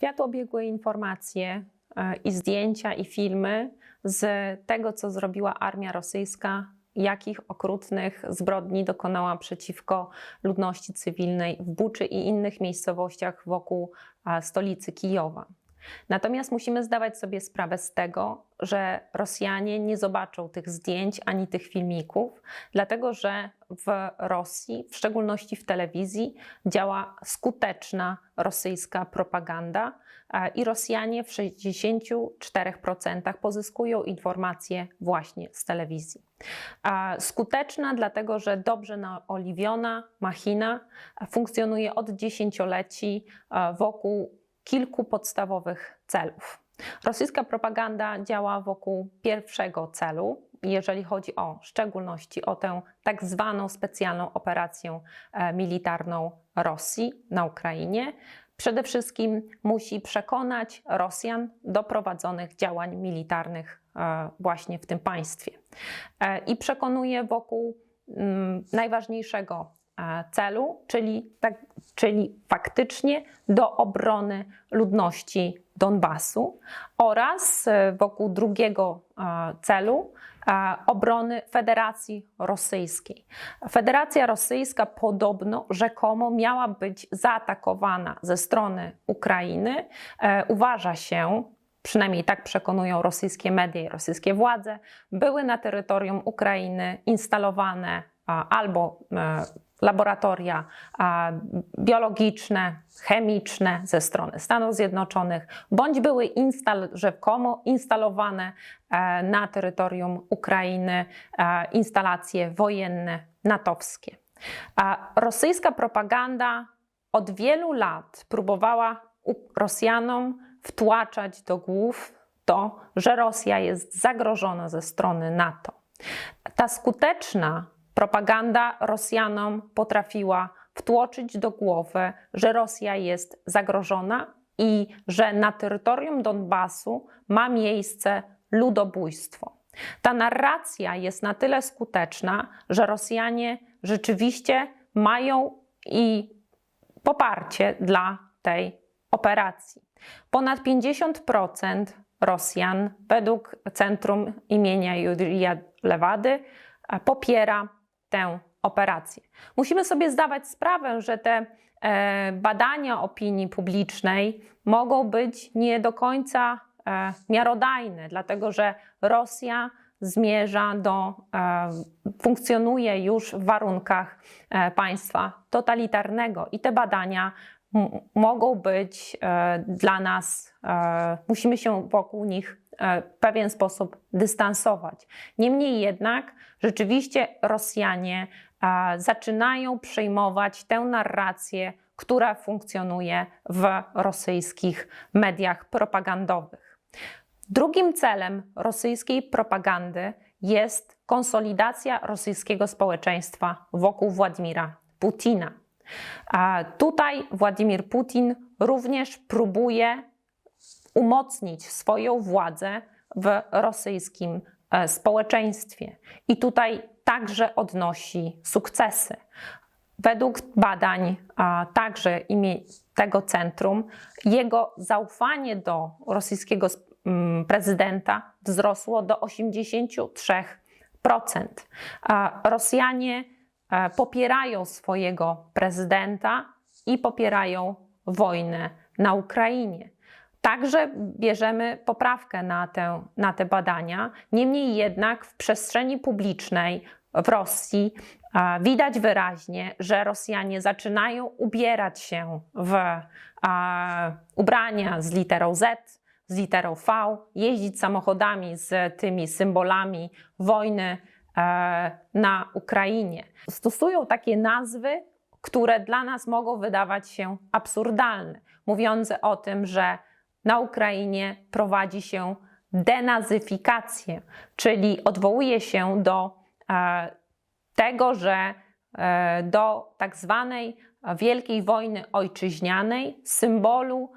świat obiegły informacje e, i zdjęcia, i filmy z tego, co zrobiła armia rosyjska, jakich okrutnych zbrodni dokonała przeciwko ludności cywilnej w Buczy i innych miejscowościach wokół e, stolicy Kijowa. Natomiast musimy zdawać sobie sprawę z tego, że Rosjanie nie zobaczą tych zdjęć ani tych filmików, dlatego że w Rosji, w szczególności w telewizji, działa skuteczna rosyjska propaganda e, i Rosjanie w 64% pozyskują informacje właśnie z telewizji. E, Skuteczna, dlatego że dobrze naoliwiona machina funkcjonuje od dziesięcioleci e, wokół kilku podstawowych celów. Rosyjska propaganda działa wokół pierwszego celu, jeżeli chodzi o w szczególności o tę tak zwaną specjalną operację e, militarną Rosji na Ukrainie. Przede wszystkim musi przekonać Rosjan do prowadzonych działań militarnych e, właśnie w tym państwie. E, I przekonuje wokół mm, najważniejszego celu, czyli, tak, czyli faktycznie do obrony ludności Donbasu oraz e, wokół drugiego e, celu e, obrony Federacji Rosyjskiej. Federacja Rosyjska podobno rzekomo miała być zaatakowana ze strony Ukrainy. E, Uważa się, przynajmniej tak przekonują rosyjskie media i rosyjskie władze, były na terytorium Ukrainy instalowane albo e, laboratoria biologiczne, chemiczne ze strony Stanów Zjednoczonych, bądź były instal, rzekomo instalowane e, na terytorium Ukrainy e, instalacje wojenne natowskie. Rosyjska propaganda od wielu lat próbowała Rosjanom wtłaczać do głów to, że Rosja jest zagrożona ze strony NATO. Ta skuteczna propaganda Rosjanom potrafiła wtłoczyć do głowy, że Rosja jest zagrożona i że na terytorium Donbasu ma miejsce ludobójstwo. Ta narracja jest na tyle skuteczna, że Rosjanie rzeczywiście mają i poparcie dla tej operacji. Ponad 50% Rosjan, według Centrum imienia Jurija Lewady, popiera tę operację. Musimy sobie zdawać sprawę, że te e, badania opinii publicznej mogą być nie do końca e, miarodajne, dlatego że Rosja zmierza do, e, funkcjonuje już w warunkach państwa totalitarnego i te badania mogą być dla nas, musimy się wokół nich w pewien sposób dystansować. Niemniej jednak, rzeczywiście Rosjanie e, zaczynają przejmować tę narrację, która funkcjonuje w rosyjskich mediach propagandowych. Drugim celem rosyjskiej propagandy jest konsolidacja rosyjskiego społeczeństwa wokół Władimira Putina. A tutaj Władimir Putin również próbuje umocnić swoją władzę w rosyjskim e, społeczeństwie i tutaj także odnosi sukcesy. Według badań także imię tego centrum, jego zaufanie do rosyjskiego prezydenta wzrosło do 83%. A Rosjanie e, popierają swojego prezydenta i popierają wojnę na Ukrainie. Także bierzemy poprawkę na te, na te badania. Niemniej jednak w przestrzeni publicznej w Rosji widać wyraźnie, że Rosjanie zaczynają ubierać się w ubrania z literą Z, z literą V, jeździć samochodami z tymi symbolami wojny e, na Ukrainie. Stosują takie nazwy, które dla nas mogą wydawać się absurdalne, mówiące o tym, że na Ukrainie prowadzi się denazyfikację, czyli odwołuje się do e, tego, że e, do tak zwanej Wielkiej Wojny Ojczyźnianej, symbolu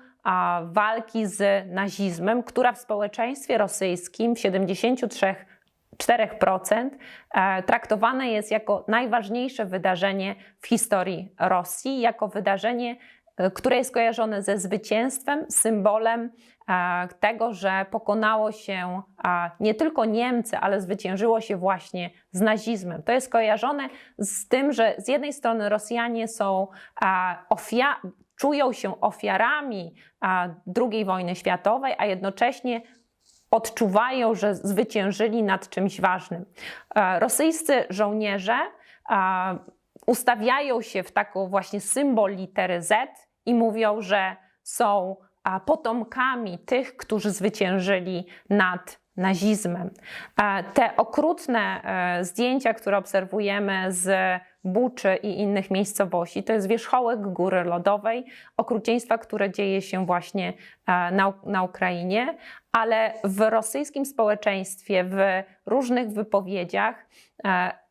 walki z nazizmem, która w społeczeństwie rosyjskim w 73 4% e, traktowane jest jako najważniejsze wydarzenie w historii Rosji, jako wydarzenie które jest kojarzone ze zwycięstwem, symbolem e, tego, że pokonało się e, nie tylko Niemcy, ale zwyciężyło się właśnie z nazizmem. To jest kojarzone z tym, że z jednej strony Rosjanie są czują się ofiarami II wojny światowej, a jednocześnie odczuwają, że zwyciężyli nad czymś ważnym. Rosyjscy żołnierze ustawiają się w taką właśnie symbol litery Z i mówią, że są potomkami tych, którzy zwyciężyli nad nazizmem. Te okrutne e, zdjęcia, które obserwujemy z Buczy i innych miejscowości, to jest wierzchołek góry lodowej, okrucieństwa, które dzieje się właśnie e, na, na Ukrainie, ale w rosyjskim społeczeństwie, w różnych wypowiedziach e,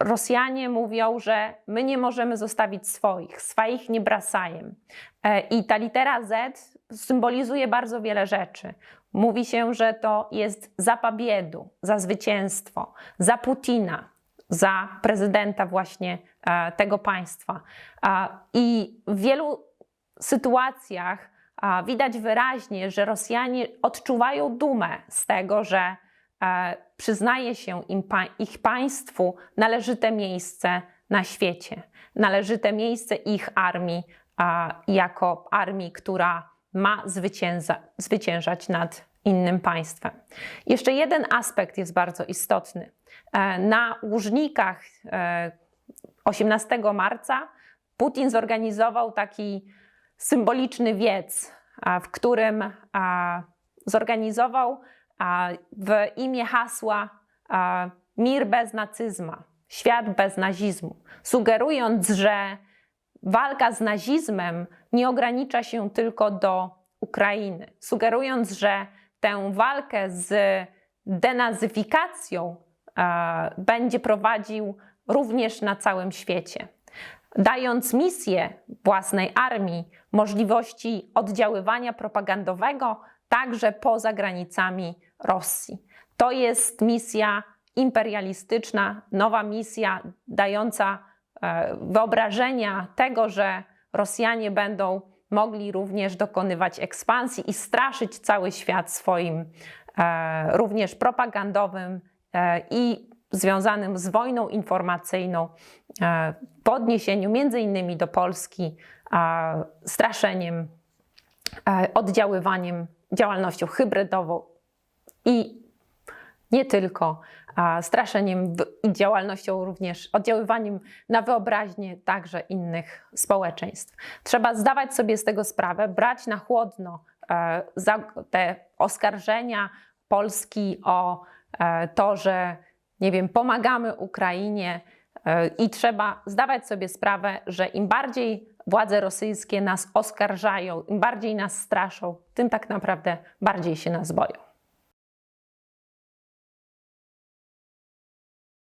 Rosjanie mówią, że my nie możemy zostawić swoich, swoich nie brasajem. E, I ta litera Z symbolizuje bardzo wiele rzeczy. Mówi się, że to jest za pobiedu, za zwycięstwo, za Putina, za prezydenta właśnie e, tego państwa. I w wielu sytuacjach widać wyraźnie, że Rosjanie odczuwają dumę z tego, że E, przyznaje się im, ich państwu należyte miejsce na świecie, należyte miejsce ich armii jako armii, która ma zwycięża, zwyciężać nad innym państwem. Jeszcze jeden aspekt jest bardzo istotny. E, na Łużnikach 18 e, marca Putin zorganizował taki symboliczny wiec, w którym zorganizował w imię hasła mir bez nacyzma, świat bez nazizmu, sugerując, że walka z nazizmem nie ogranicza się tylko do Ukrainy, sugerując, że tę walkę z denazyfikacją będzie prowadził również na całym świecie. Dając misję własnej armii, możliwości oddziaływania propagandowego także poza granicami Rosji. To jest misja imperialistyczna, nowa misja dająca e, wyobrażenia tego, że Rosjanie będą mogli również dokonywać ekspansji i straszyć cały świat swoim e, również propagandowym e, i związanym z wojną informacyjną w odniesieniu między innymi do Polski, straszeniem, oddziaływaniem, działalnością hybrydową i nie tylko straszeniem działalnością również, oddziaływaniem na wyobraźnię także innych społeczeństw. Trzeba zdawać sobie z tego sprawę, brać na chłodno e, te oskarżenia Polski o e, to, że nie wiem, pomagamy Ukrainie e, i trzeba zdawać sobie sprawę, że im bardziej władze rosyjskie nas oskarżają, im bardziej nas straszą, tym tak naprawdę bardziej się nas boją.